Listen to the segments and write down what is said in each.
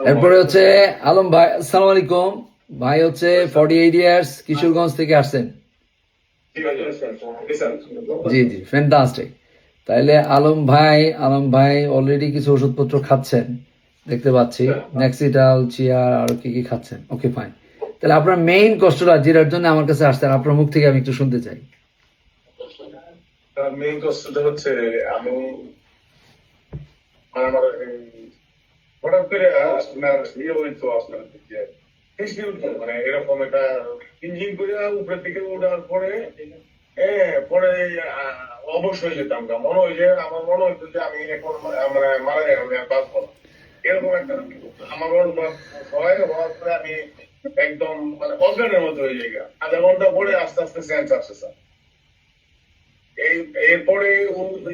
এরপরে হচ্ছে আলম ভাই আসসালামু আলাইকুম। ভাই হচ্ছে ফর্টি এইট ইয়ার্স কিশোরগঞ্জ থেকে আসছেন। জি জি ফ্যান্টাস্টিক তাইলে আলম ভাই আলম ভাই অলরেডি কিছু ওষুধপত্র খাচ্ছেন দেখতে পাচ্ছি। নেক্সিটাল চিয়ার আর কি কি খাচ্ছেন? ওকে ফাইন তাহলে আপনার মেইন কষ্টটা যেটার জন্য আমার কাছে আসছেন আপনার মুখ থেকে আমি একটু শুনতে চাই। মেইন কষ্টটা হচ্ছে আমি আমার হঠাৎ করে আপনার ইয়ে হইতো আপনার যে মানে এরকম একটা ইঞ্জিন করে উপরের দিকে উঠার পরে পরে হয়ে যেতাম, গা। মনে হয় যে, আমার মনে হইতো যে আমি এখন মানে মারা যাব বাঁচবো না। এরকম একটা আমার হয়, হওয়ার পরে আমি একদম মানে অজ্ঞানের মতো হয়ে যাই আধা ঘণ্টা পরে আস্তে আস্তে সেন্স আসছে, স্যার এই, এরপরে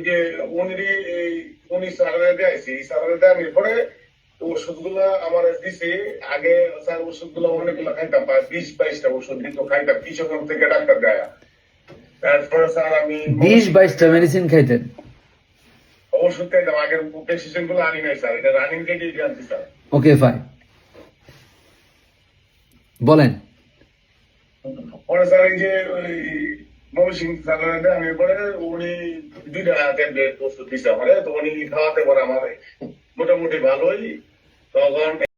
যে, উনি, এই, উনি সারাতে আইসি সারাতে আমি পরে ওষুধগুলা আমার দিছে। আগে স্যার ওষুধগুলো অনেকগুলো খাইতাম বিশ বাইশটা ওষুধ দিত খাইতাম। থেকে ডাক্তার দেয়া। তারপরে স্যার আমি বিশ বাইশটা মেডিসিন খাইতেন। ওষুধ খাইতাম। আগের প্রেসক্রিপশনগুলো আনি নাই স্যার এটা রানিং জানছি স্যার। ওকে ফাইন বলেন। পরে স্যার এই যে ময়মনসিং আমি পরে উনি দুইটা ট্যাবলেট ওষুধ দিছে আমার তো উনি খাওয়াতে পরে আমার। মোটামুটি ভালোই। So